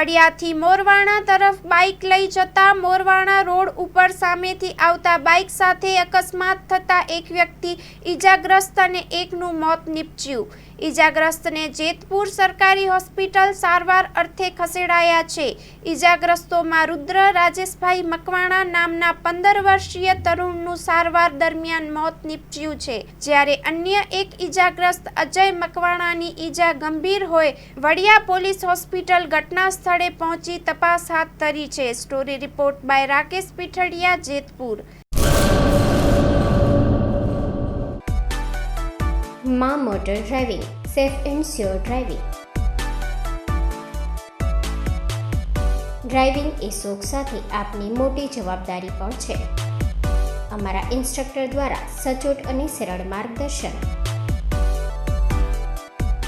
વડિયાથી મોરવાણા તરફ બાઇક લઈ જતા મોરવાણા રોડ ઉપર સામેથી આવતા બાઇક સાથે અકસ્માત થતા એક વ્યક્તિ ઈજાગ્રસ્ત અને એકનું મોત નીપજ્યું. ઈજાગ્રસ્તને જેતપુર સરકારી હોસ્પિટલ સારવાર અર્થે ખસેડાયા છે. ઈજાગ્રસ્તોમાં રુદ્ર રાજેશભાઈ મકવાણા નામના પંદર વર્ષીય તરુણનું સારવાર દરમિયાન મોત નીપજ્યું છે. જ્યારે અન્ય એક ઈજાગ્રસ્ત અજય મકવાણાની ઈજા ગંભીર હોય, વડિયા પોલીસ હોસ્પિટલ ઘટના સ્થળે પહોંચી તપાસ હાથ ધરી છે. Story report by Rakesh Pithadiya, Jetpur. મા motor driving, safe and sure driving. Driving એ શોખ સાથે આપની મોટી જવાબદારી પણ છે. અમારા ઇન્સ્ટ્રક્ટર દ્વારા સચોટ અને સરળ માર્ગદર્શન.